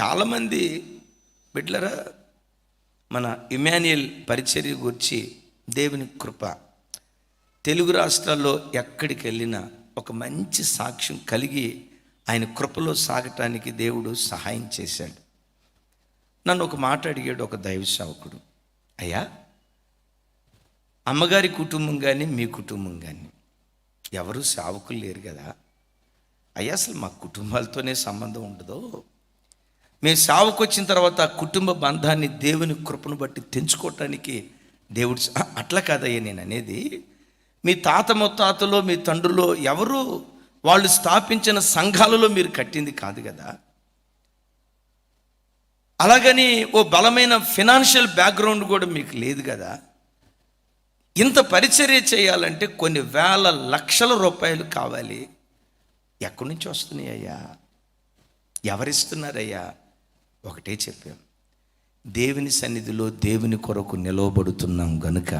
చాలామంది బిడ్లరా మన ఇమాన్యుయల్ పరిచర్య గురించి దేవుని కృప. తెలుగు రాష్ట్రాల్లో ఎక్కడికి వెళ్ళినా ఒక మంచి సాక్ష్యం కలిగి ఆయన కృపలో సాగటానికి దేవుడు సహాయం చేశాడు. నన్ను ఒక మాట అడిగాడు ఒక దైవ సేవకుడు. అయ్యా అమ్మగారి కుటుంబం కానీ మీ కుటుంబం కానీ ఎవరు సేవకులు లేరు కదా అయ్యా అసలు మా కుటుంబాలతోనే సంబంధం ఉండదు? మేము సావుకు వచ్చిన తర్వాత కుటుంబ బంధాన్ని దేవుని కృపను బట్టి తెంచుకోవటానికి దేవుడు అట్లా కాదయ్యా నేను అనేది మీ తాత ముత్తాతలో మీ తండ్రులో ఎవరు వాళ్ళు స్థాపించిన సంఘాలలో మీరు కట్టింది కాదు కదా. అలాగని ఓ బలమైన ఫినాన్షియల్ బ్యాక్గ్రౌండ్ కూడా మీకు లేదు కదా. ఇంత పరిచర్య చేయాలంటే కొన్ని వేల లక్షల రూపాయలు కావాలి. ఎక్కడి నుంచి వస్తున్నాయ్యా ఎవరిస్తున్నారయ్యా? ఒకటే చెప్పాం. దేవుని సన్నిధిలో దేవుని కొరకు నిలవబడుతున్నాం గనుక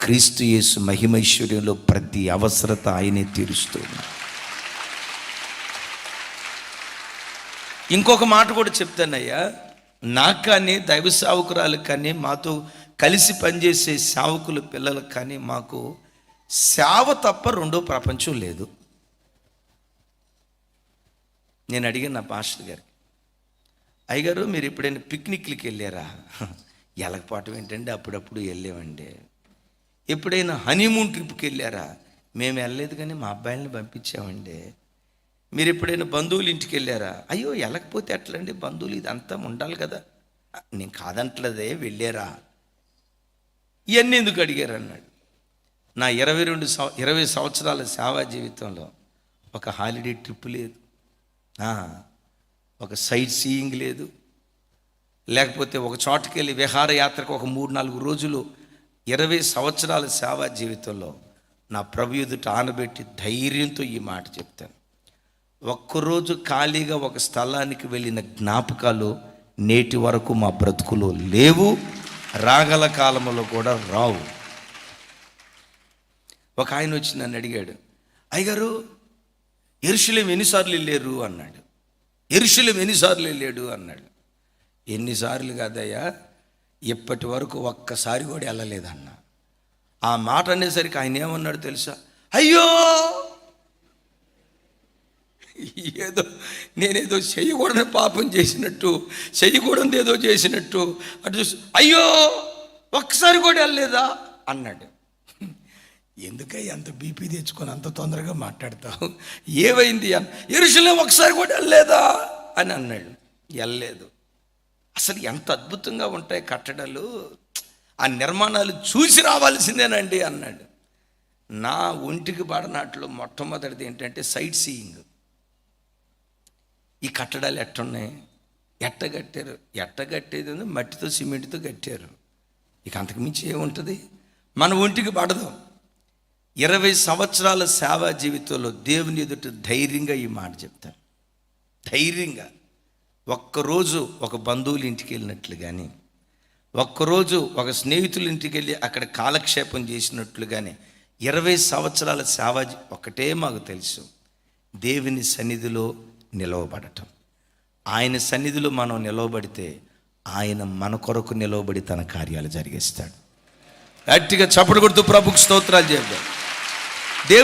క్రీస్తు యేసు మహిమైశ్వర్యంలో ప్రతి అవసరత ఆయనే తీరుస్తూ ఇంకొక మాట కూడా చెప్తానయ్యా. నాకు కానీ దైవ సేవకురాలకు కానీ మాతో కలిసి పనిచేసే సేవకుల పిల్లలకు కానీ మాకు సేవ తప్ప రెండో ప్రపంచం లేదు. నేను అడిగాను నా పాస్టర్ గారికి అయ్యగారు మీరు ఎప్పుడైనా పిక్నిక్లకి వెళ్ళారా? ఎలకపాటు ఏంటంటే అప్పుడప్పుడు వెళ్ళామండి. ఎప్పుడైనా హనీమూన్ ట్రిప్కి వెళ్ళారా? మేము వెళ్ళలేదు కానీ మా అబ్బాయిలను పంపించామండి. మీరు ఎప్పుడైనా బంధువులు ఇంటికి వెళ్ళారా? అయ్యో వెళ్ళకపోతే ఎట్లండి? బంధువులు ఇదంతా ఉండాలి కదా. నేను కాదంటలేదే వెళ్ళారా? ఇవన్నీ ఎందుకు అడిగారు అన్నాడు. నా ఇరవై రెండు సంవ ఇరవై సంవత్సరాల సేవా జీవితంలో ఒక హాలిడే ట్రిప్ లేదు. ఒక సైట్ సీయింగ్ లేదు. లేకపోతే ఒక చోటుకి వెళ్ళి విహారయాత్రకు ఒక మూడు నాలుగు రోజులు ఇరవై సంవత్సరాల సేవా జీవితంలో నా ప్రభు ఎదుట ఆనబెట్టి ధైర్యంతో ఈ మాట చెప్తాను. ఒక్కరోజు ఖాళీగా ఒక స్థలానికి వెళ్ళిన జ్ఞాపకాలు నేటి వరకు మా బ్రతుకులో లేవు రాగల కాలంలో కూడా రావు. ఒక ఆయన వచ్చి నన్ను అడిగాడు అయ్యగారు ఎరుషులేం ఎన్నిసార్లు వెళ్ళారు? అన్నాడు. ఎరుషులం ఎన్నిసార్లు వెళ్ళాడు అన్నాడు. ఎన్నిసార్లు కాదయ్యా ఇప్పటి వరకు ఒక్కసారి కూడా వెళ్ళలేదన్న. ఆ మాట అనేసరికి ఆయన ఏమన్నాడు తెలుసా? అయ్యో! ఏదో నేనేదో చేయకూడని పాపం చేసినట్టు చెయ్యకూడదు ఏదో చేసినట్టు అటు చూసి అయ్యో! ఒక్కసారి కూడా వెళ్ళలేదా? అన్నాడు. ఎందుకై అంత బీపీ తెచ్చుకొని అంత తొందరగా మాట్లాడతావు? ఏమైంది అని? ఎరుసలేం ఒకసారి కూడా వెళ్ళలేదా? అని అన్నాడు. వెళ్ళలేదు. అసలు ఎంత అద్భుతంగా ఉంటాయి కట్టడాలు. ఆ నిర్మాణాలు చూసి రావాల్సిందేనండి అన్నాడు. నా ఒంటికి పాడనాట్లో మొట్టమొదటిది ఏంటంటే సైట్ సీయింగ్. ఈ కట్టడాలు ఎట్టున్నాయి? ఎట్ట కట్టారు? ఎట్ట కట్టేది మట్టితో సిమెంట్తో కట్టారు. ఇక అంతకుమించి ఏముంటుంది? మన ఒంటికి పడదు. ఇరవై సంవత్సరాల సేవా జీవితంలో దేవుని ఎదుట ధైర్యంగా ఈ మాట చెప్తాను ధైర్యంగా. ఒక్కరోజు ఒక బంధువుల ఇంటికి వెళ్ళినట్లు కానీ ఒక్కరోజు ఒక స్నేహితుల ఇంటికి వెళ్ళి అక్కడ కాలక్షేపం చేసినట్లు కానీ ఇరవై సంవత్సరాల సేవ ఒకటే మాకు తెలుసు. దేవుని సన్నిధిలో నిలవబడటం. ఆయన సన్నిధిలో మనం నిలవబడితే ఆయన మన కొరకు నిలవబడి తన కార్యాలు జరిగిస్తాడు. గట్టిగా చప్పుడు కొడుతూ ప్రభుకు స్తోత్రాలు చేద్దాం.